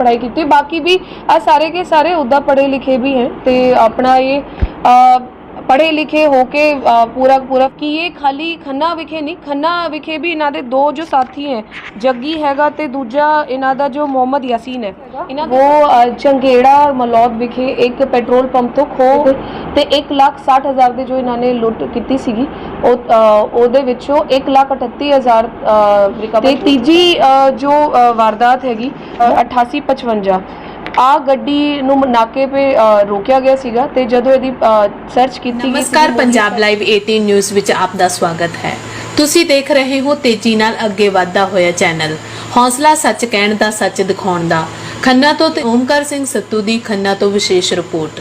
Law ਦੀ ਪੜ੍ਹਾਈ ਕੀਤੀ। ਬਾਕੀ ਵੀ ਆ ਸਾਰੇ ਕੇ ਸਾਰੇ ਉੱਦਾਂ ਪੜ੍ਹੇ ਲਿਖੇ ਵੀ ਹੈ ਤੇ ਆਪਣਾ ਇਹ ਪੜ੍ਹੇ ਲਿਖੇ ਹੋ ਕੇ ਪੂਰਾ ਪੂਰਾ ਕੀ ਇਹ ਖਾਲੀ ਖੰਨਾ ਵਿਖੇ ਨਹੀਂ ਖੰਨਾ ਵਿਖੇ ਵੀ ਇਹਨਾਂ ਦੇ ਦੋ ਜੋ ਸਾਥੀ ਹੈ ਜੱਗੀ ਹੈਗਾ ਤੇ ਦੂਜਾ ਇਹਨਾਂ ਦਾ ਜੋ ਮੁਹੰਮਦ ਯਾਸੀਨ ਹੈ। ਇਹਨਾਂ ਉਹ ਚੰਗੇੜਾ ਮਲੌਦ ਵਿਖੇ ਇੱਕ ਪੈਟਰੋਲ ਪੰਪ ਤੋਂ ਖੋ ਤੇ 1 ਲੱਖ 60 ਹਜ਼ਾਰ ਦੇ ਜੋ ਇਹਨਾਂ ਨੇ ਲੁੱਟ ਕੀਤੀ ਸੀਗੀ ਉਹ ਉਹਦੇ ਵਿੱਚੋਂ 1 ਲੱਖ 38 ਹਜ਼ਾਰ ਰਿਕਵਰ ਤੇ ਤੀਜੀ ਜੋ ਵਾਰਦਾਤ ਹੈਗੀ ਅ, 8855 ਆ ਗੱਡੀ ਨੂੰ ਨਾਕੇ 'ਤੇ ਰੋਕਿਆ ਗਿਆ ਸੀਗਾ ਤੇ ਜਦੋਂ ਇਹਦੀ ਸਰਚ ਕੀਤੀ ਗਈ ਨਮਸਕਾਰ ਪੰਜਾਬ ਲਾਈਵ 18 ਨਿਊਜ਼ ਵਿੱਚ ਆਪ ਦਾ ਸਵਾਗਤ ਹੈ। ਤੁਸੀਂ ਦੇਖ ਰਹੇ ਹੋ ਤੇਜ਼ੀ ਨਾਲ ਅੱਗੇ ਵਧਦਾ ਹੋਇਆ ਚੈਨਲ। ਹੌਸਲਾ ਸੱਚ ਕਹਿਣ ਦਾ ਸੱਚ ਦਿਖਾਉਣ ਦਾ। ਖੰਨਾ ਤੋਂ ਤੇ ਓਮਕਾਰ ਸਿੰਘ ਸੱਤੂ ਦੀ ਖੰਨਾ ਤੋਂ ਵਿਸ਼ੇਸ਼ ਰਿਪੋਰਟ।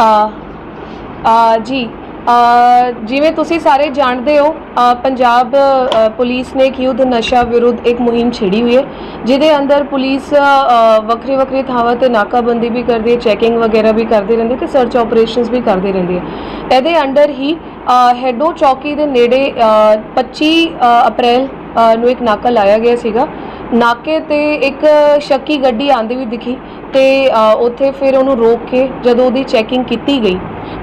ਆ ਆ ਜੀ ਆ ਜਿਵੇਂ ਤੁਸੀਂ ਸਾਰੇ ਜਾਣਦੇ ਹੋ ਅ, ਪੰਜਾਬ ਅ, ਪੁਲਿਸ ਨੇ ਇੱਕ ਯੁੱਧ ਨਸ਼ਾ ਵਿਰੁੱਧ ਇੱਕ ਮੁਹਿੰਮ ਛੇੜੀ ਹੋਈ ਹੈ ਜਿਹਦੇ ਅੰਦਰ ਪੁਲਿਸ ਵੱਖਰੇ ਵੱਖਰੇ ਥਾਵਾਂ ਤੇ ਨਾਕਾਬੰਦੀ ਵੀ ਕਰਦੀ ਹੈ ਚੈਕਿੰਗ ਵਗੈਰਾ ਵੀ ਕਰਦੇ ਰਹਿੰਦੀ ਹੈ ਤੇ ਸਰਚ ਆਪਰੇਸ਼ਨਸ ਵੀ ਕਰਦੀ ਰਹਿੰਦੀ ਹੈ। ਇਹਦੇ ਅੰਡਰ ਹੀ ਅ, ਹੈਡੋ ਚੌਕੀ ਦੇ ਨੇੜੇ ਅ, 25 ਅ, ਅਪ੍ਰੈਲ ਅ, ਨੂੰ ਇੱਕ ਨਾਕਾ ਲਾਇਆ ਗਿਆ ਸੀਗਾ। ਨਾਕੇ ਤੇ ਇੱਕ ਸ਼ੱਕੀ ਗੱਡੀ ਆਂਦੀ ਵੀ ਦਿਖੀ ਤੇ ਅ, ਉੱਥੇ ਫਿਰ ਉਹਨੂੰ ਰੋਕ ਕੇ ਜਦੋਂ ਉਹਦੀ ਚੈਕਿੰਗ ਕੀਤੀ ਗਈ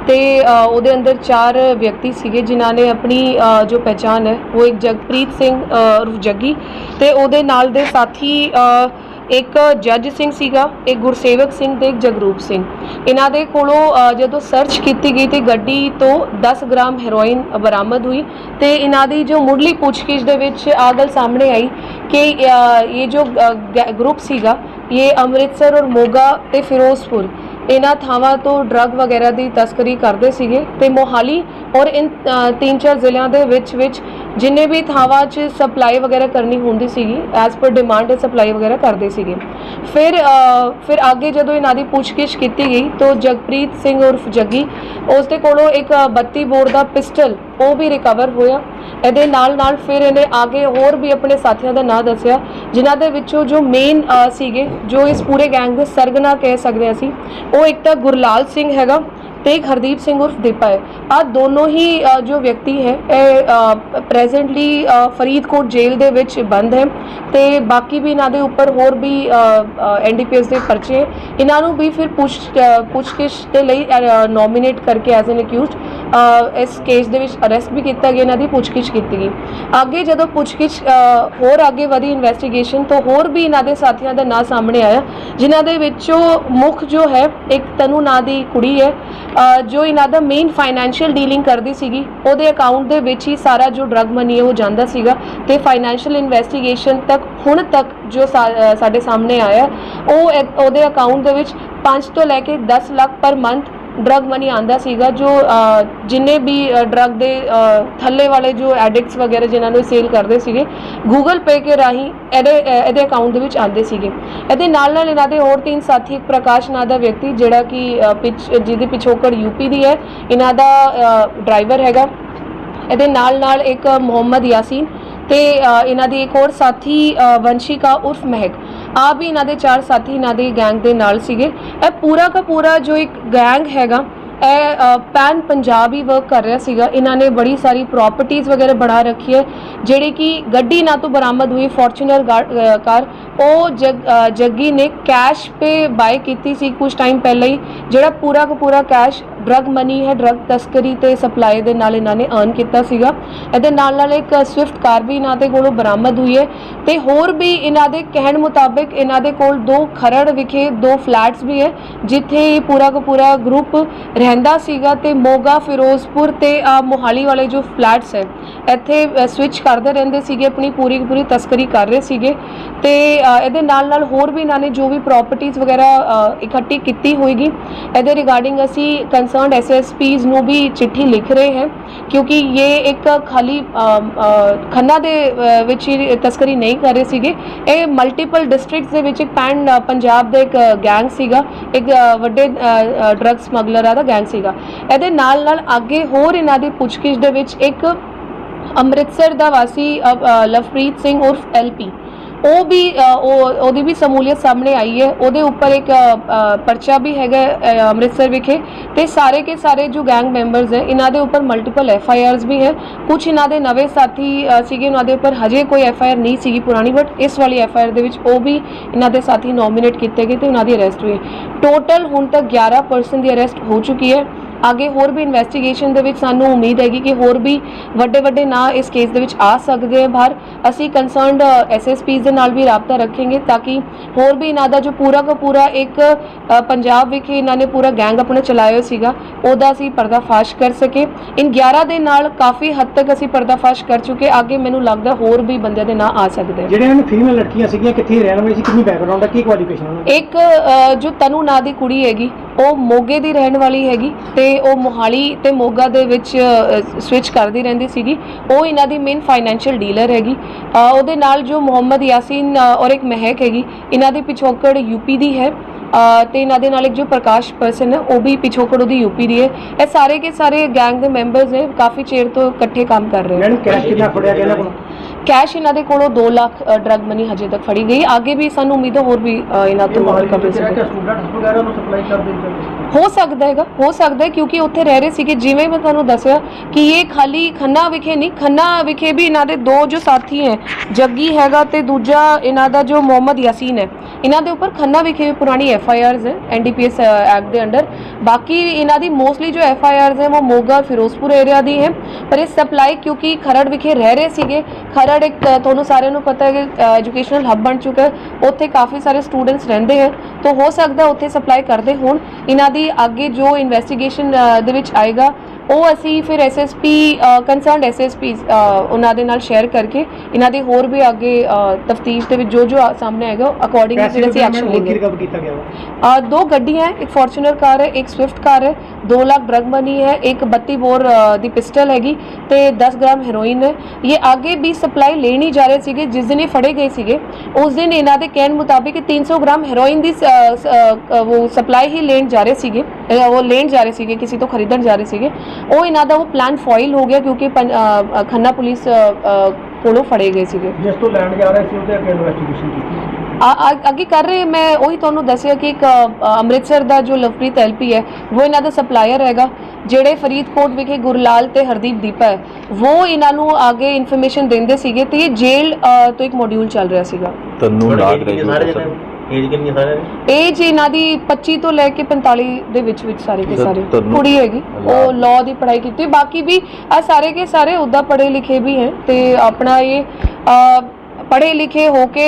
ਤੇ ਅ, ਉਹਦੇ ਅੰਦਰ ਚਾਰ ਵਿਅਕਤੀ ਸੀਗੇ ਜਿਨ੍ਹਾਂ ਨੇ ਆਪਣੀ ਅ, ਜੋ ਪਹਿਚਾਣ ਹੈ ਉਹ ਇੱਕ ਜਗਪ੍ਰੀਤ ਸਿੰਘ ਅ, ਉਰਫ ਜੱਗੀ ਤੇ ਉਹਦੇ ਨਾਲ ਦੇ ਸਾਥੀ ਅ, ਇੱਕ ਜੱਜ ਸਿੰਘ ਸੀਗਾ, ਇੱਕ ਗੁਰਸੇਵਕ ਸਿੰਘ ਤੇ ਇੱਕ ਜਗਰੂਪ ਸਿੰਘ। ਇਹਨਾਂ ਦੇ ਕੋਲੋਂ ਜਦੋਂ ਸਰਚ ਕੀਤੀ ਗਈ ਤੇ ਗੱਡੀ ਤੋਂ 10 ਗ੍ਰਾਮ ਹੈਰੋਇਨ ਬਰਾਮਦ ਹੋਈ ਤੇ ਇਹਨਾਂ ਦੀ ਜੋ ਮੁੱਢਲੀ ਪੁੱਛਗਿੱਛ ਦੇ ਵਿੱਚ ਆ ਗੱਲ ਸਾਹਮਣੇ ਆਈ ਕਿ ਇਹ ਜੋ ਗਰੁੱਪ ਸੀਗਾ, ਇਹ ਅੰਮ੍ਰਿਤਸਰ ਔਰ ਮੋਗਾ ਤੇ ਫਿਰੋਜ਼ਪੁਰ। ਇਹਨਾਂ ਥਾਵਾਂ ਤੋਂ ਡਰੱਗ ਵਗੈਰਾ ਦੀ ਤਸਕਰੀ ਕਰਦੇ ਸੀਗੇ ਤੇ ਮੋਹਾਲੀ ਔਰ ਇਨ ਤਿੰਨ ਚਾਰ ਜ਼ਿਲ੍ਹਿਆਂ ਦੇ ਵਿੱਚ ਵਿੱਚ ਜਿੰਨੇ ਵੀ ਥਾਵਾਂ 'ਚ ਸਪਲਾਈ ਵਗੈਰਾ ਕਰਨੀ ਹੁੰਦੀ ਸੀਗੀ ਐਸ ਪਰ ਡਿਮਾਂਡ ਇਹ ਸਪਲਾਈ ਵਗੈਰਾ ਕਰਦੇ ਸੀਗੇ। ਫਿਰ ਫਿਰ ਅੱਗੇ ਜਦੋਂ ਇਹਨਾਂ ਦੀ ਪੁੱਛਗਿੱਛ ਕੀਤੀ ਗਈ ਤਾਂ ਜਗਪ੍ਰੀਤ ਸਿੰਘ ਉਰਫ ਜੱਗੀ, ਉਸ ਦੇ ਕੋਲੋਂ ਇੱਕ 32 ਬੋਰ ਦਾ ਪਿਸਟਲ ਉਹ ਵੀ ਰਿਕਵਰ ਹੋਇਆ। ਇਹਦੇ ਨਾਲ ਨਾਲ ਫਿਰ ਇਹਨੇ ਆਗੇ ਹੋਰ ਵੀ ਆਪਣੇ ਸਾਥੀਆਂ ਦਾ ਨਾਂ ਦੱਸਿਆ ਜਿਨ੍ਹਾਂ ਦੇ ਵਿੱਚੋਂ ਜੋ ਮੇਨ ਸੀਗੇ, ਜੋ ਇਸ ਪੂਰੇ ਗੈਂਗ ਦੇ ਸਰਗਨਾ ਕਹਿ ਸਕਦੇ ਅਸੀਂ, ਉਹ ਇੱਕ ਤਾਂ ਗੁਰਲਾਲ ਸਿੰਘ ਹੈਗਾ ਤੇ ਇੱਕ ਹਰਦੀਪ ਸਿੰਘ ਉਰਫ ਦੀਪਾ ਹੈ ਆ ਦੋਨੋਂ ਹੀ ਜੋ ਵਿਅਕਤੀ ਹੈ, ਇਹ ਪ੍ਰੈਜ਼ੈਂਟਲੀ ਫਰੀਦਕੋਟ ਜੇਲ੍ਹ ਦੇ ਵਿੱਚ ਬੰਦ ਹੈ ਤੇ ਬਾਕੀ ਵੀ ਇਹਨਾਂ ਦੇ ਉੱਪਰ ਹੋਰ ਵੀ ਐਨਡੀਪੀਐਸ ਦੇ ਪਰਚੇ ਹੈ। ਇਹਨਾਂ ਨੂੰ ਵੀ ਫਿਰ ਪੁੱਛ ਪੁੱਛਗਿੱਛ ਦੇ ਲਈ ਨੋਮੀਨੇਟ ਕਰਕੇ ਐਜ਼ ਐਨ ਅਕਿਊਜ਼ਡ ਇਸ ਕੇਸ ਦੇ ਵਿੱਚ ਅਰੈਸਟ ਵੀ ਕੀਤਾ ਗਿਆ, ਇਹਨਾਂ ਦੀ ਪੁੱਛਗਿੱਛ ਕੀਤੀ ਗਈ ਅੱਗੇ ਜਦੋਂ ਪੁੱਛਗਿੱਛ ਹੋਰ ਅੱਗੇ ਵਧੀ ਇਨਵੈਸਟੀਗੇਸ਼ਨ ਤੋਂ ਹੋਰ ਵੀ ਇਹਨਾਂ ਦੇ ਸਾਥੀਆਂ ਦਾ ਨਾਂ ਸਾਹਮਣੇ ਆਇਆ, ਜਿਨ੍ਹਾਂ ਦੇ ਵਿੱਚੋਂ ਮੁੱਖ ਜੋ ਹੈ, ਇੱਕ ਤਨੂ ਨਾਂ ਦੀ ਕੁੜੀ ਹੈ ਜੋ ਇਹਨਾਂ ਦਾ ਮੇਨ ਫਾਈਨੈਂਸ਼ੀਅਲ ਡੀਲਿੰਗ ਕਰਦੀ ਸੀਗੀ, ਉਹਦੇ ਅਕਾਊਂਟ ਦੇ ਵਿੱਚ ਹੀ ਸਾਰਾ ਜੋ ਡਰਗ ਮਨੀ ਹੈ ਉਹ ਜਾਂਦਾ ਸੀਗਾ ਤੇ ਫਾਈਨੈਂਸ਼ੀਅਲ ਇਨਵੈਸਟੀਗੇਸ਼ਨ ਤੱਕ, ਹੁਣ ਤੱਕ ਜੋ ਸਾਡੇ ਸਾਹਮਣੇ ਆਇਆ, ਉਹ ਉਹਦੇ ਅਕਾਊਂਟ ਦੇ ਵਿੱਚ 5 ਤੋਂ ਲੈ ਕੇ 10 lakh per month drug money ਆਂਦਾ ਸੀਗਾ ਜੋ ਜਿੰਨੇ ਵੀ ਡਰਗ ਦੇ ਥੱਲੇ ਵਾਲੇ ਜੋ ਐਡਿਕਟਸ ਵਗੈਰਾ ਜਿਨ੍ਹਾਂ ਨੂੰ ਸੇਲ ਕਰਦੇ ਸੀਗੇ ਗੂਗਲ ਪੇ ਕੇ ਰਾਹੀਂ ਇਹਦੇ ਇਹਦੇ ਅਕਾਊਂਟ ਦੇ ਵਿੱਚ ਆਂਦੇ ਸੀਗੇ। ਇਹਦੇ ਨਾਲ ਨਾਲ ਇਹਨਾਂ ਦੇ ਹੋਰ ਤਿੰਨ ਸਾਥੀ, ਇੱਕ ਪ੍ਰਕਾਸ਼ ਨਾਂ ਦਾ ਵਿਅਕਤੀ ਜਿਹੜਾ ਕਿ ਪਿਛ, ਜਿਹਦੀ ਪਿਛੋਕੜ ਯੂਪੀ ਦੀ ਹੈ, ਇਹਨਾਂ ਦਾ ਡਰਾਈਵਰ ਹੈਗਾ। ਇਹਦੇ ਨਾਲ ਨਾਲ ਇੱਕ ਮੁਹੰਮਦ ਯਾਸੀਨ ਤੇ ਇਹਨਾਂ ਦੀ ਇੱਕ ਹੋਰ ਸਾਥੀ ਵੰਸ਼ਿਕਾ ਉਰਫ ਮਹਿਕ। ਆ ਵੀ ਇਹਨਾਂ ਦੇ ਚਾਰ ਸਾਥੀ ਇਹਨਾਂ ਦੇ ਗੈਂਗ ਦੇ ਨਾਲ ਸੀਗੇ। ਇਹ ਪੂਰਾ ਦਾ ਪੂਰਾ ਜੋ ਇੱਕ ਗੈਂਗ ਹੈਗਾ ਇਹ ਪੈਨ ਪੰਜਾਬ ਹੀ ਵਰਕ ਕਰ ਰਿਹਾ ਸੀਗਾ। ਇਹਨਾਂ ਨੇ ਬੜੀ ਸਾਰੀ ਪ੍ਰਾਪਰਟੀਆਂ ਵਗੈਰਾ ਬਣਾ ਰੱਖੀ ਹੈ, ਜਿਹੜੀ ਕਿ ਗੱਡੀ ਨਾ ਤੋਂ ਬਰਾਮਦ ਹੋਈ ਫੋਰਚੂਨਰ ਕਾਰ। ਉਹ ਜਗ ਜੱਗੀ ਨੇ ਕੈਸ਼ ਪੇ ਬਾਏ ਕੀਤੀ ਸੀ ਕੁਝ ਟਾਈਮ ਪਹਿਲਾਂ ਹੀ, ਜਿਹੜਾ ਪੂਰਾ ਦਾ ਪੂਰਾ ਕੈਸ਼ ਡਰਗ ਮਨੀ ਹੈ ਡਰਗ ਤਸਕਰੀ ਤੇ ਸਪਲਾਈ ਦੇ ਨਾਲ ਇਹਨਾਂ ਨੇ ਅਰਨ ਕੀਤਾ ਸੀਗਾ। ਇਹਦੇ ਨਾਲ ਨਾਲ ਇੱਕ ਸਵਿਫਟ ਕਾਰ ਵੀ ਇਹਨਾਂ ਦੇ ਕੋਲੋਂ ਬਰਾਮਦ ਹੋਈ ਹੈ। ਤੇ ਹੋਰ ਵੀ ਇਹਨਾਂ ਦੇ ਕਹਿਣ ਮੁਤਾਬਿਕ ਇਹਨਾਂ ਦੇ ਕੋਲ ਦੋ ਖਰੜ ਵਿਖੇ ਦੋ ਫਲੈਟਸ ਵੀ ਹੈ, ਜਿੱਥੇ ਇਹ ਪੂਰਾ ਕੋ ਪੂਰਾ ਗਰੁੱਪ ਰਹਿੰਦਾ ਸੀਗਾ ਤੇ ਮੋਗਾ ਫਿਰੋਜ਼ਪੁਰ ਤੇ ਅ, ਮੋਹਾਲੀ ਵਾਲੇ ਜੋ ਫਲੈਟਸ ਹੈ ਇੱਥੇ ਸਵਿਚ ਕਰਦੇ ਰਹਿੰਦੇ ਸੀਗੇ ਆਪਣੀ ਪੂਰੀ ਪੂਰੀ ਤਸਕਰੀ ਕਰ ਰਹੇ ਸੀਗੇ ਤੇ ਇਹਦੇ ਨਾਲ ਨਾਲ ਹੋਰ ਵੀ ਇਹਨਾਂ ਨੇ ਜੋ ਵੀ ਪ੍ਰਾਪਰਟੀਆਂ ਵਗੈਰਾ ਇਕੱਠੀ ਕੀਤੀ ਹੋਏਗੀ। ਇਹਦੇ ਰਿਗਾਰਡਿੰਗ ਅਸੀਂ ਕੰਸਰਨਡ ਐਸਐਸਪੀਜ਼ ਨੂੰ ਵੀ ਚਿੱਠੀ ਲਿਖ ਰਹੇ ਹਾਂ ਕਿਉਂਕਿ ਇਹ ਇੱਕ ਖਾਲੀ ਖੰਨਾ ਦੇ ਵਿੱਚ ਹੀ ਤਸਕਰੀ ਨਹੀਂ ਕਰ ਰਹੇ ਸੀਗੇ। ਇਹ ਮਲਟੀਪਲ ਡਿਸਟ੍ਰਿਕਟਸ ਦੇ ਵਿੱਚ ਇੱਕ ਪੈਨ ਪੰਜਾਬ ਦਾ ਇੱਕ ਗੈਂਗ ਸੀਗਾ। ਇੱਕ ਵੱਡੇ ਡਰੱਗ ਸਮਗਲਰਾਂ ਦਾ ਗੈਂਗ ਸੀਗਾ। ਇਹਦੇ ਨਾਲ ਨਾਲ ਅੱਗੇ ਹੋਰ ਇਹਨਾਂ ਦੀ ਪੁੱਛਗਿੱਛ ਦੇ ਵਿੱਚ ਇੱਕ ਅੰਮ੍ਰਿਤਸਰ ਦਾ ਵਾਸੀ ਅ, ਲਵਪ੍ਰੀਤ ਸਿੰਘ ਉਰਫ ਐਲਪੀ ਉਹ ਵੀ ਉਹ, ਉਹਦੀ ਵੀ ਸਮੂਲੀਅਤ ਸਾਹਮਣੇ ਆਈ ਹੈ। ਉਹਦੇ ਉੱਪਰ ਇੱਕ ਪਰਚਾ ਵੀ ਹੈਗਾ ਅੰਮ੍ਰਿਤਸਰ ਵਿਖੇ। ਤੇ ਸਾਰੇ ਕੇ ਸਾਰੇ ਜੋ ਗੈਂਗ ਮੈਂਬਰਸ ਹੈ, ਇਹਨਾਂ ਦੇ ਉੱਪਰ ਮਲਟੀਪਲ ਐਫ ਆਈ ਆਰਸ ਵੀ ਹੈ। ਕੁਝ ਇਹਨਾਂ ਦੇ ਨਵੇਂ ਸਾਥੀ ਸੀਗੇ, ਉਹਨਾਂ ਦੇ ਉੱਪਰ ਹਜੇ ਕੋਈ ਐਫ ਆਈ ਆਰ ਨਹੀਂ ਸੀਗੀ ਪੁਰਾਣੀ ਬਟ ਇਸ ਵਾਲੀ ਐਫ ਆਈ ਆਰ ਦੇ ਵਿੱਚ ਉਹ ਵੀ ਇਹਨਾਂ ਦੇ ਸਾਥੀ ਨੋਮੀਨੇਟ ਕੀਤੇ ਗਏ ਤੇ ਉਹਨਾਂ ਦੀ ਅਰੈਸਟ ਹੋਈ ਟੋਟਲ ਹੁਣ ਤੱਕ 11 ਪਰਸਨ ਦੀ ਅਰੈਸਟ ਹੋ ਚੁੱਕੀ ਹੈ। ਅੱਗੇ ਹੋਰ ਵੀ ਇਨਵੈਸਟੀਗੇਸ਼ਨ ਦੇ ਵਿੱਚ ਸਾਨੂੰ ਉਮੀਦ ਹੈਗੀ ਕਿ ਹੋਰ ਵੀ ਵੱਡੇ ਵੱਡੇ ਨਾਂ ਇਸ ਕੇਸ ਦੇ ਵਿੱਚ ਆ ਸਕਦੇ ਆ। ਬਾਹਰ ਅਸੀਂ ਕੰਸਰਨਡ ਐਸਐਸਪੀਜ਼ ਦੇ ਨਾਲ ਵੀ ਰਾਬਤਾ ਰੱਖਾਂਗੇ ਤਾਂ ਕਿ ਹੋਰ ਵੀ ਇਹਨਾਂ ਦਾ ਜੋ ਪੂਰਾ ਦਾ ਪੂਰਾ ਇੱਕ ਪੰਜਾਬ ਵਿਖੇ ਇਹਨਾਂ ਨੇ ਪੂਰਾ ਗੈਂਗ ਆਪਣਾ ਚਲਾਇਆ ਸੀਗਾ ਉਹਦਾ ਅਸੀਂ ਪਰਦਾਫਾਸ਼ ਕਰ ਸਕੇ ਇਨ 11 ਦੇ ਨਾਲ ਕਾਫੀ ਹੱਦ ਤੱਕ ਅਸੀਂ ਪਰਦਾਫਾਸ਼ ਕਰ ਚੁੱਕੇ ਅੱਗੇ ਮੈਨੂੰ ਲੱਗਦਾ ਹੋਰ ਵੀ ਬੰਦਿਆਂ ਦੇ ਨਾਂ ਆ ਸਕਦੇ ਆ। ਜਿਹੜੇ ਇਹਨਾਂ ਫੀਮੇਲ ਲੜਕੀਆਂ ਸੀਗੀਆਂ ਕਿੱਥੇ ਰਹਿਣ ਵਾਲੀ ਸੀ ਕਿੰਨੀ ਬੈਕਗ੍ਰਾਉਂਡ ਹੈ ਕੀ ਕੁਆਲੀਫਿਕੇਸ਼ਨ ਉਹਨਾਂ ਦੀ? ਇੱਕ ਜੋ ਤਨੂ ਨਾਂ ਦੀ ਕੁੜੀ ਹੈਗੀ ਉਹ ਮੋਗੇ ਦੀ ਰਹਿਣ ਵਾਲੀ ਹੈਗੀ ਤੇ ਉਹ ਮੋਹਾਲੀ ਤੇ ਮੋਗਾ ਦੇ ਵਿੱਚ ਸਵਿਚ ਕਰਦੀ ਰਹਿੰਦੀ ਸੀਗੀ। ਉਹ ਇਹਨਾਂ ਦੀ ਮੇਨ ਫਾਈਨੈਂਸ਼ੀਅਲ ਡੀਲਰ ਹੈਗੀ। ਉਹਦੇ ਨਾਲ ਜੋ ਮੁਹੰਮਦ ਯਾਸੀਨ ਔਰ ਇੱਕ ਮਹਿਕ ਹੈਗੀ ਇਹਨਾਂ ਦੀ ਪਿਛੋਕੜ ਯੂਪੀ ਦੀ ਹੈ। ਅ, ਤੇ ਇਹਨਾਂ ਦੇ ਨਾਲ ਇੱਕ ਜੋ ਪ੍ਰਕਾਸ਼ ਪਰਸਨ ਹੈ ਉਹ ਵੀ ਪਿਛੋਕੜ ਉਹਦੀ ਯੂਪੀ ਦੀ ਹੈ। ਇਹ ਸਾਰੇ ਕੇ ਸਾਰੇ ਗੈਂਗ ਦੇ ਮੈਂਬਰਸ ਨੇ ਕਾਫੀ ਚਿਰ ਤੋਂ ਇਕੱਠੇ ਕੰਮ ਕਰ ਰਹੇ ਨੇ। ਕੈਸ਼ ਕਿੰਨਾ ਫੜਿਆ ਗਿਆ ਇਹਨਾਂ ਕੋਲ? ਕੈਸ਼ ਇਹਨਾਂ ਦੇ ਕੋਲੋਂ 2 ਲੱਖ ਡਰਗ ਮਨੀ ਹਜੇ ਤੱਕ ਫੜੀ ਗਈ। ਅੱਗੇ ਵੀ ਸਾਨੂੰ ਉਮੀਦ ਹੈ ਹੋਰ ਵੀ ਅ, ਇਹਨਾਂ ਤੋਂ ਰਿਕਵਰੀ ਹੋਵੇਗੀ ਸਟੂਡੈਂਟਸ ਵਗੈਰਾ ਨੂੰ ਸਪਲਾਈ ਕਰਦੇ ਨੇ ਹੋ ਸਕਦਾ ਹੈਗਾ ਹੋ ਸਕਦਾ ਹੈ ਕਿਉਂਕਿ ਉੱਥੇ ਰਹਿ ਰਹੇ ਸੀਗੇ ਜਿਵੇਂ ਮੈਂ ਤੁਹਾਨੂੰ ਦੱਸਿਆ ਕਿ ਇਹ ਖਾਲੀ ਖੰਨਾ ਵਿਖੇ ਨਹੀਂ ਖੰਨਾ ਵਿਖੇ ਵੀ ਇਹਨਾਂ ਦੇ ਦੋ ਜੋ ਸਾਥੀ ਹੈ ਜੱਗੀ ਹੈਗਾ ਤੇ ਦੂਜਾ ਇਹਨਾਂ ਦਾ ਜੋ ਮੁਹੰਮਦ ਯਾਸੀਨ ਹੈ। ਇਹਨਾਂ ਦੇ ਉੱਪਰ ਖੰਨਾ ਵਿਖੇ ਵੀ ਪੁਰਾਣੀ ਐਫ ਆਈ ਆਰਸ ਹੈ ਐਨਡੀਪੀਐਸ ਐਕਟ ਦੇ ਅੰਡਰ। ਬਾਕੀ ਇਹਨਾਂ ਦੀ ਮੋਸਟਲੀ ਜੋ ਐਫ ਆਈ ਆਰਸ ਹੈ ਉਹ ਮੋਗਾ ਫਿਰੋਜ਼ਪੁਰ ਏਰੀਆ ਦੀ ਹੈ। ਪਰ ਇਹ ਸਪਲਾਈ ਕਿਉਂਕਿ ਖਰੜ ਵਿਖੇ ਰਹਿ ਰਹੇ ਸੀਗੇ ਖਰੜ ਇੱਕ ਤੁਹਾਨੂੰ ਸਾਰਿਆਂ ਨੂੰ ਪਤਾ ਹੈ ਕਿ ਐਜੂਕੇਸ਼ਨਲ ਹੱਬ ਬਣ ਚੁੱਕਾ ਹੈ। ਉੱਥੇ ਕਾਫੀ ਸਾਰੇ ਸਟੂਡੈਂਟਸ ਰਹਿੰਦੇ ਹੈ। ਤਾਂ ਹੋ ਸਕਦਾ ਉੱਥੇ ਸਪਲਾਈ ਕਰਦੇ ਹੋਣ। ਇਹਨਾਂ ਦੀ ਅੱਗੇ ਜੋ ਇਨਵੈਸਟੀਗੇਸ਼ਨ ਦੇ ਵਿੱਚ ਆਏਗਾ ਉਹ ਅਸੀਂ ਫਿਰ ਐਸਐਸਪੀ ਕੰਸਰਨਡ ਐਸਐਸਪੀ ਉਹਨਾਂ ਦੇ ਨਾਲ ਸ਼ੇਅਰ ਕਰਕੇ ਇਹਨਾਂ ਦੀ ਹੋਰ ਵੀ ਅੱਗੇ ਤਫਤੀਸ਼ ਦੇ ਵਿੱਚ ਜੋ ਜੋ ਸਾਹਮਣੇ ਆਏਗਾ ਅਕੋਰਡਿੰਗ ਪੈਸੇ ਫਿਰ ਅਸੀਂ ਐਕਸ਼ਨ ਲਵਾਂਗੇ ਰਿਕਵਰ ਕੀਤਾ ਗਿਆ? ਵਾ? ਦੋ ਗੱਡੀਆਂ ਹੈ ਇੱਕ ਫੋਰਚੂਨਰ ਕਾਰ ਹੈ ਇੱਕ ਸਵਿਫਟ ਕਾਰ ਹੈ 2 ਲੱਖ ਡਰਗ ਮਨੀ ਹੈ ਇੱਕ 32 ਬੋਰ ਦੀ ਪਿਸਟਲ ਹੈਗੀ ਤੇ 10 ਗ੍ਰਾਮ ਹੈਰੋਇਨ ਹੈ। ਇਹ ਆਗੇ ਵੀ ਸਪਲਾਈ ਲੈਣੀ ਜਾ ਰਹੇ ਸੀਗੇ ਜਿਸ ਦਿਨ ਇਹ ਫੜੇ ਗਏ ਸੀਗੇ ਉਸ ਦਿਨ ਇਹਨਾਂ ਦੇ ਕਹਿਣ ਮੁਤਾਬਿਕ 300 ਗ੍ਰਾਮ ਹੈਰੋਇਨ ਦੀ ਉਹ ਸਪਲਾਈ ਹੀ ਲੈਣ ਜਾ ਰਹੇ ਸੀਗੇ ਉਹ ਲੈਣ ਜਾ ਰਹੇ ਸੀਗੇ ਕਿਸੇ ਤੋਂ ਖਰੀਦਣ ਜਾ ਰਹੇ ਸੀਗੇ। ਉਹ ਇਹਨਾਂ ਦਾ ਉਹ ਪਲਾਨ ਫੋਇਲ ਹੋ ਗਿਆ ਕਿਉਂਕਿ ਪੰ- ਅ, ਅ, ਖੰਨਾ ਪੁਲਿਸ ਅ, ਅ, ਕੋਲੋਂ ਫੜੇ ਗਏ ਸੀਗੇ। ਜਿਸ ਤੋਂ ਲੈਣ ਜਾ ਰਹੇ ਸੀ ਉਹਦੇ ਅੱਗੇ ਇਨਵੈਸਟੀਗੇਸ਼ਨ ਕੀਤੀ। ਆ- ਆ- ਅੱਗੇ ਕਰ ਰਹੇ ਮੈਂ ਉਹੀ ਤੁਹਾਨੂੰ ਦੱਸਿਆ ਕਿ ਇੱਕ ਅ, ਅੰਮ੍ਰਿਤਸਰ ਦਾ ਜੋ ਲਵਪ੍ਰੀਤ ਐਲਪੀ ਹੈ ਉਹ ਇਹਨਾਂ ਦਾ ਸਪਲਾਇਰ ਹੈਗਾ ਜਿਹੜੇ ਫਰੀਦਕੋਟ ਵਿਖੇ ਗੁਰਲਾਲ ਤੇ ਹਰਦੀਪ ਦੀਪਾ ਹੈ ਉਹ ਇਹਨਾਂ ਨੂੰ ਅੱਗੇ ਇਨਫੋਰਮੇਸ਼ਨ ਦਿੰਦੇ ਸੀਗੇ ਤੇ ਇਹ ਜੇਲ੍ਹ ਅ, ਤੋਂ ਇੱਕ ਮੋਡਿਊਲ ਚੱਲ ਰਿਹਾ ਸੀਗਾ। ਤੈਨੂੰ ਨਾਗ ਰਹੀ ਸਾਰੇ ਸਰ। ਜਣੇ? ਏਜ ਕਿੰਨੀ ਏਜ ਇਹਨਾਂ ਦੀ 25 ਤੋਂ ਲੈ ਕੇ 45 ਦੇ ਵਿੱਚ ਵਿੱਚ ਸਾਰੇ ਤੇ ਸਾਰੇ। ਤੁਹਾਨੂੰ- ਕੁੜੀ ਹੈਗੀ। ਉਹ ਲਾਅ ਦੀ ਪੜ੍ਹਾਈ ਕੀਤੀ। ਬਾਕੀ ਵੀ ਆ ਸਾਰੇ ਕੇ ਸਾਰੇ ਉੱਦਾਂ ਪੜ੍ਹੇ ਲਿਖੇ ਵੀ ਹੈ ਤੇ ਆਪਣਾ ਇਹ ਪੜ੍ਹੇ ਲਿਖੇ ਹੋ ਕੇ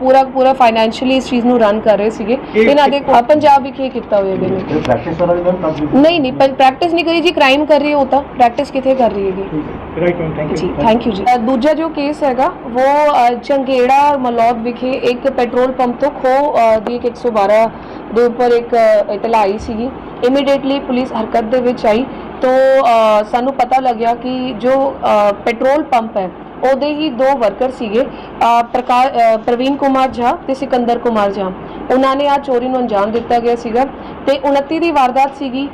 ਪੂਰਾ ਪੂਰਾ ਫਾਈਨੈਂਸ਼ੀਅਲੀ ਇਸ ਚੀਜ਼ ਨੂੰ ਰਨ ਕਰ ਰਹੇ ਸੀਗੇ। ਇਹ- ਇਹਨਾਂ ਦੇ ਕੋਲ ਪੰਜਾਬ ਵਿਖੇ ਕੀਤਾ ਹੋਇਆ ਇਹਦੇ ਨੇ। ਪ੍ਰੈਕਟਿਸ ਮੈਮ ਕੰਮ ਨਹੀਂ ਨਹੀਂ ਪਰ ਪ੍ਰੈਕਟਿਸ ਨਹੀਂ ਕਰੀ ਜੀ ਕ੍ਰਾਈਮ ਕਰ ਰਹੀ ਹੈ ਉਹ ਤਾਂ। ਪ੍ਰੈਕਟਿਸ ਕਿੱਥੇ ਕਰ ਰਹੀ ਹੈਗੀ? Right ma'am thank ji you thank you ji. ਅ, ਦੂਜਾ ਜੋ ਕੇਸ ਹੈਗਾ ਉਹ ਅ, ਚੰਗੇੜਾ ਮਲੌਦ ਵਿਖੇ ਇੱਕ ਪੈਟਰੋਲ ਪੰਪ ਤੋਂ ਖੋ ਅ, ਦੀ ਇੱਕ 112 ਦੇ ਉੱਪਰ ਇੱਕ ਅ, ਇਤਲਾ ਆਈ ਸੀਗੀ। ਇਮੀਡੀਏਟਲੀ ਪੁਲਿਸ ਹਰਕਤ ਦੇ ਵਿੱਚ ਆਈ। ਤੋਂ ਅ, ਸਾਨੂੰ ਪਤਾ ਲੱਗਿਆ ਕਿ ਜੋ ਅ, ਪੈਟਰੋਲ ਪੰਪ ਹੈ ਉਹਦੇ ਹੀ ਦੋ ਵਰਕਰ ਸੀਗੇ ਅ, ਪ੍ਰਵੀਨ ਕੁਮਾਰ ਝਾ ਤੇ ਸਿਕੰਦਰ ਕੁਮਾਰ ਝਾ। ਉਹਨਾਂ ਨੇ ਆ ਚੋਰੀ ਨੂੰ ਅੰਜਾਮ ਦਿੱਤਾ ਗਿਆ ਸੀਗਾ ਤੇ 29 ਦੀ ਵਾਰਦਾਤ ਸੀਗੀ।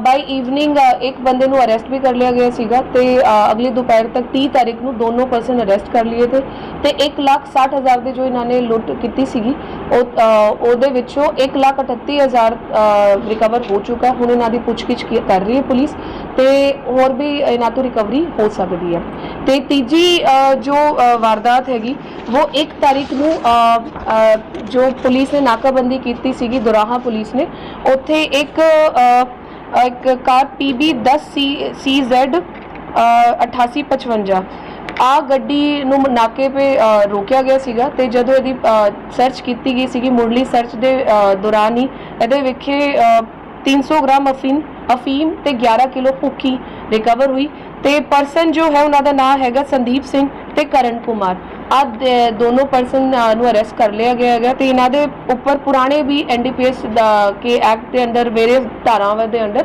ਬਾਈ ਈਵਨਿੰਗ ਇੱਕ ਬੰਦੇ ਨੂੰ ਅਰੈਸਟ ਵੀ ਕਰ ਲਿਆ ਗਿਆ ਸੀਗਾ ਤੇ ਅਗਲੀ ਦੁਪਹਿਰ ਤੱਕ 30 ਤਾਰੀਖ ਨੂੰ ਦੋਨੋਂ ਪਰਸਨ ਅਰੈਸਟ ਕਰ ਲਏ ਤੇ ਤੇ 1 ਲੱਖ 60 ਹਜ਼ਾਰ ਦੇ ਜੋ ਇਹਨਾਂ ਨੇ ਲੁੱਟ ਕੀਤੀ ਸੀਗੀ ਉਹ ਉਹਦੇ ਵਿੱਚੋਂ 1 ਲੱਖ 38 ਹਜ਼ਾਰ ਰਿਕਵਰ ਹੋ ਚੁੱਕਾ। ਹੁਣ ਇਹਨਾਂ ਦੀ ਪੁੱਛਗਿੱਛ ਕੀ- ਕਰ ਰਹੀ ਹੈ ਪੁਲਿਸ ਤੇ ਹੋਰ ਵੀ ਇਹਨਾਂ ਤੋਂ ਰਿਕਵਰੀ ਹੋ ਸਕਦੀ ਹੈ। ਤੇ ਤੀਜੀ ਜੋ ਵਾਰਦਾਤ ਹੈਗੀ ਉਹ 1 ਤਾਰੀਖ ਨੂੰ ਜੋ ਪੁਲਿਸ ਨੇ ਨਾਕਾਬੰਦੀ ਕੀਤੀ ਸੀਗੀ ਦੁਰਾਹਾ ਪੁਲਿਸ ਨੇ ਉੱਥੇ ਇੱਕ ਅ, ਅ, ਇੱਕ ਕਾਰ PB 10 CZ 8855 ਆ ਗੱਡੀ ਨੂੰ ਨਾਕੇ 'ਤੇ ਰੋਕਿਆ ਗਿਆ ਸੀਗਾ ਤੇ ਜਦੋਂ ਇਹਦੀ ਸਰਚ ਕੀਤੀ ਗਈ ਸੀਗੀ ਮੁੱਢਲੀ ਸਰਚ ਦੇ ਦੌਰਾਨ ਹੀ ਇਹਦੇ ਵਿਖੇ 300 ਗ੍ਰਾਮ ਅਫੀਮ ਅਫੀਮ ਤੇ 11 ਕਿਲੋ ਭੁੱਕੀ ਰਿਕਵਰ ਹੋਈ ਤੇ ਪਰਸਨ ਜੋ ਹੈ ਉਹਨਾਂ ਦਾ ਨਾਮ ਹੈਗਾ ਸੰਦੀਪ ਸਿੰਘ ਤੇ ਕਰਨ ਕੁਮਾਰ। ਆ ਦੋਨੋਂ ਪਰਸਨ ਨੂੰ ਅਰੈਸਟ ਕਰ ਲਿਆ ਗਿਆ ਹੈਗਾ ਤੇ ਇਹਨਾਂ ਦੇ ਉੱਪਰ ਪੁਰਾਣੇ ਵੀ ਐਨਡੀਪੀਐਸ ਦਾ ਕੇ ਐਕਟ ਦੇ ਅੰਦਰ ਵੇਰੀਅਸ ਧਾਰਾਵਾਂ ਦੇ ਅੰਦਰ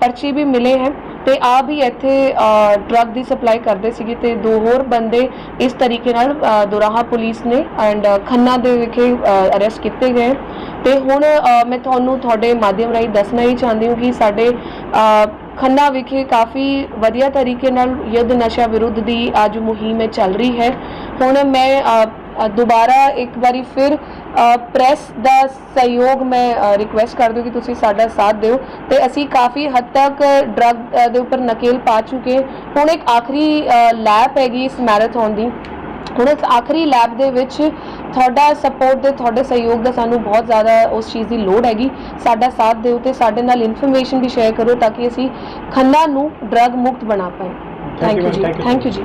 ਪਰਚੇ ਵੀ ਮਿਲੇ ਹਨ ਤੇ ਆ ਵੀ ਇੱਥੇ ਡਰੱਗ ਦੀ ਸਪਲਾਈ ਕਰਦੇ ਸੀਗੇ ਤੇ ਦੋ ਹੋਰ ਬੰਦੇ ਇਸ ਤਰੀਕੇ ਨਾਲ ਦੁਰਾਹਾ ਪੁਲਿਸ ਨੇ ਐਂਡ ਖੰਨਾ ਦੇ ਵਿਖੇ ਅਰੈਸਟ ਕੀਤੇ ਗਏ। ਤੇ ਹੁਣ ਮੈਂ ਤੁਹਾਨੂੰ ਤੁਹਾਡੇ ਮਾਧਿਅਮ ਰਾਹੀਂ ਦੱਸਣਾ ਹੀ ਚਾਹੁੰਦੀ ਹਾਂ ਕਿ ਸਾਡੇ ਖੰਨਾ ਵਿਖੇ ਕਾਫੀ ਵਧੀਆ ਤਰੀਕੇ ਨਾਲ ਯੁੱਧ ਨਸ਼ਾ ਵਿਰੁੱਧ ਦੀ ਅੱਜ ਮੁਹਿੰਮ ਇਹ ਚੱਲ ਰਹੀ ਹੈ। ਹੁਣ ਮੈਂ ਦੁਬਾਰਾ ਇੱਕ ਵਾਰੀ ਫਿਰ ਪ੍ਰੈਸ ਦਾ ਸਹਿਯੋਗ ਮੈਂ ਰਿਕੁਐਸਟ ਕਰਦੀ ਹਾਂ ਕਿ ਤੁਸੀਂ ਸਾਡਾ ਸਾਥ ਦਿਓ। ਤੇ ਅਸੀਂ ਕਾਫੀ ਹੱਦ ਤੱਕ ਡਰੱਗ ਦੇ ਉੱਪਰ ਨਕੇਲ ਪਾ ਚੁੱਕੇ ਹੁਣ ਇੱਕ ਆਖਰੀ ਲੈਪ ਹੈਗੀ ਇਸ ਮੈਰਾਥਨ ਦੀ। ਹੁਣ ਇਸ ਆਖਰੀ ਲੈਬ ਦੇ ਵਿੱਚ ਤੁਹਾਡਾ ਸਪੋਰਟ ਦੇ ਤੁਹਾਡੇ ਸਹਿਯੋਗ ਦਾ ਸਾਨੂੰ ਬਹੁਤ ਜ਼ਿਆਦਾ ਉਸ ਚੀਜ਼ ਦੀ ਲੋੜ ਹੈਗੀ। ਸਾਡਾ ਸਾਥ ਦਿਓ ਤੇ ਸਾਡੇ ਨਾਲ ਇਨਫੋਰਮੇਸ਼ਨ ਵੀ ਸ਼ੇਅਰ ਕਰੋ ਤਾਂ ਕਿ ਅਸੀਂ ਖੰਨਾ ਨੂੰ ਡਰੱਗ ਮੁਕਤ ਬਣਾ ਪਾਏ thank you ji. Thank you ji.